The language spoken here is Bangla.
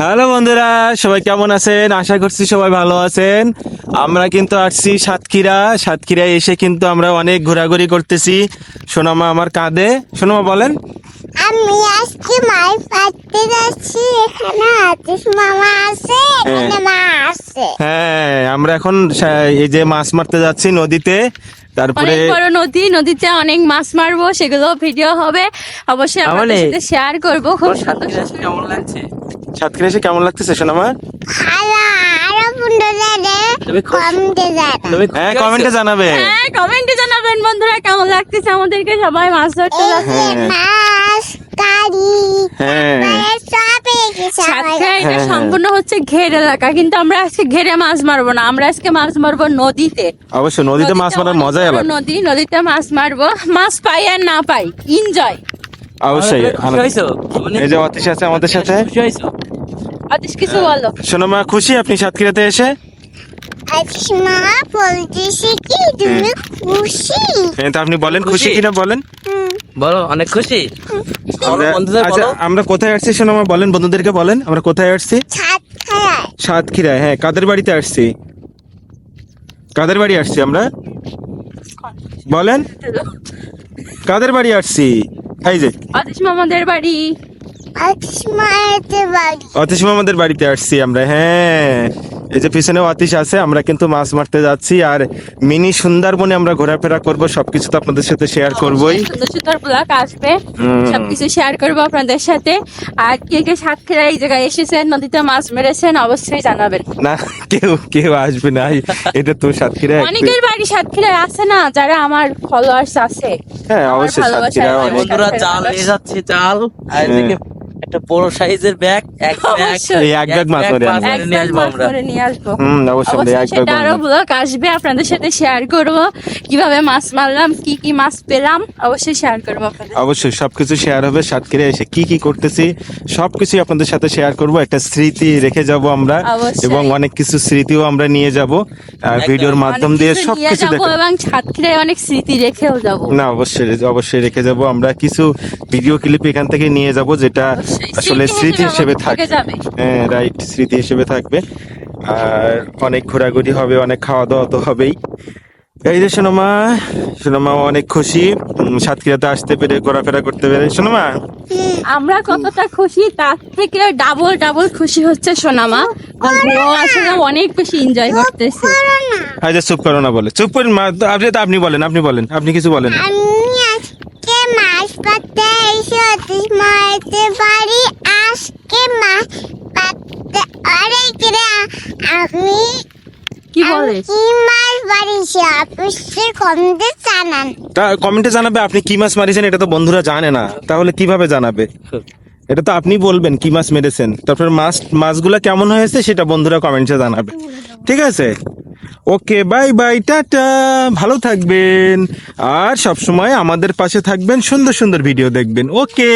হ্যালো বন্ধুরা সবাই কেমন আছেন? আশা করছি সবাই ভালো আছেন। আমরা কিন্তু আসছি সাতক্ষীরা। সাতক্ষীরায় এসে কিন্তু আমরা অনেক ঘোরাঘুরি করতেছি। সোনামা আমার কাঁধে। সোনামা বলেন। আমি আজকে মাছ পাততে যাচ্ছি। এখানে আতিশ মামা আছে এখানে মা আছে। হ্যাঁ আমরা এখন এই যে মাছ মারতে যাচ্ছি নদীতে। তারপরে অনেক বড় নদী নদীতে অনেক মাছ মারবো সেগুলো ভিডিও হবে। অবশ্যই আপনাদের সাথে শেয়ার করব। খুব সাথে কেমন লাগছে? সাতক্ষীরা এসে কেমন লাগতেছে সোনামা হ্যাঁ কমেন্টে জানাবে। হ্যাঁ কমেন্টে জানাবেন বন্ধুরা কেমন লাগতেছে আমাদেরকে? সবাই মাছ ধরতে হ্যাঁ। হ্যাঁ। সম্পূর্ণ হচ্ছে ঘের এলাকা কিন্তু আমরা আজকে ঘেরে মাছ মারবো না আমরা আজকে মাছ মারবো নদীতে। অবশ্য নদীতে মাছ মারার মজাই আলাদা। নদী নদীতে মাছ মারবো মাছ পাই আর না পাই এনজয় অবশ্যই মানে এই যে অতীশ আছে আমাদের সাথে। খুশি অতীশ কিছু বলো। সোনামা খুশি? আপনি সাতক্ষীরাতে এসে? আতিশ বলতেছে কি তুমি খুশি। হ্যাঁ তো আপনি বলেন খুশি? কিনা বলেন? বলো অনেক খুশি? আমরা আচ্ছা আমরা কোথায় আসছি? সোনামা বলেন বন্ধুদেরকে বলেন আমরা কোথায় আসছি? সাতক্ষীরায় হ্যাঁ কাদের বাড়িতে আসছি? কাদের বাড়ি আসছি আমরা? বলেন। কাদের বাড়ি আসছি? এই যে। আমাদের বাড়ি। মামাদের বাড়িতে আসছি আমরা হ্যাঁ। এই যে পিছনে অতীশ আছে আমরা কিন্তু মাছ মারতে যাচ্ছি আর মিনি সুন্দরবনে আমরা ঘোরাফেরা করব সবকিছু তো আপনাদের সাথে শেয়ার করবই। সুন্দর সুন্দর ব্লগ আসবে সবকিছু শেয়ার করব আপনাদের সাথে। আর কে কে সাতক্ষীরা এই জায়গায় এসেছেন নদীতে মাছ মেরেছেন অবশ্যই জানাবেন। না কেউ কেউ আসবে না এটা তো সাতক্ষীরা অনেকের বাড়ি সাতক্ষীরায় আছে না যারা আমার ফলোয়ার্স আছে। হ্যাঁ অবশ্যই সাতক্ষীরা অনেক। বন্ধুরা চাল নিয়ে যাচ্ছে চাল। আর একটা বড় সাইজের ব্যাগ এক ব্যাগ এই এক ব্যাগ মাছ ধরে নিয়ে আসব। আমরা। নিয়ে আসব। হুম অবশ্যই এক ব্যাগ আরও ব্লগ আসবে আপনাদের সাথে শেয়ার করব। কীভাবে মাছ মারলাম কি কি মাছ পেলাম অবশ্যই শেয়ার করব আপনাদের অবশ্যই সবকিছু শেয়ার হবে সাতক্ষীরা এসে। কি কি করতেছি সবকিছু আপনাদের সাথে শেয়ার করব। একটা স্মৃতি রেখে যাব আমরা এবং অনেক কিছু স্মৃতিও আমরা নিয়ে যাব। আর ভিডিওর মাধ্যম দিয়ে কিছু সবকিছু যাব এবং সাতক্ষীরায় অনেক স্মৃতি রেখেও যাব। না অবশ্যই অবশ্যই রেখে যাব। আমরা কিছু ভিডিও ক্লিপ এখান থেকে নিয়ে যাব যেটা। আসলে স্মৃতি হিসেবে থাকবে। হ্যাঁ রাইট স্মৃতি হিসেবে থাকবে। আর অনেক ঘোরাঘুরি হবে অনেক খাওয়া দাওয়া তো হবেই। এই যে সোনামা সোনামা অনেক খুশি। সাতক্ষীরাতে আসতে পেরে ঘোরাফেরা করতে পেরে। সোনামা? আমরা কতটা খুশি তার থেকে ডাবল ডাবল খুশি হচ্ছে সোনামা। আসলে অনেক বেশি এনজয় করতেছে। আচ্ছা চুপ করো না বলে। চুপ করেন মা আপনি তো আপনি বলেন আপনি বলেন আপনি কিছু বলেন। আমি আজকে মাছ পাততে এসে আতিশ মায়েতে বাড়ি আজকে মাছ পাততে আরে কিরে আমি কি বলে? কি মাছ বাড়িছি অবশ্যই কমতে জানান। তা কমেন্টে জানাবে আপনি কি মাছ মারিছেন এটা তো বন্ধুরা জানে না। তাহলে কীভাবে জানাবে? এটা তো আপনি বলবেন কি মাছ মেরেছেন। তারপর মাছ মাছগুলা কেমন হয়েছে সেটা বন্ধুরা কমেন্টে জানাবে। ঠিক আছে? ওকে বাই বাই টাটা। ভালো থাকবেন। আর সব সময় আমাদের পাশে থাকবেন সুন্দর সুন্দর ভিডিও দেখবেন। ওকে।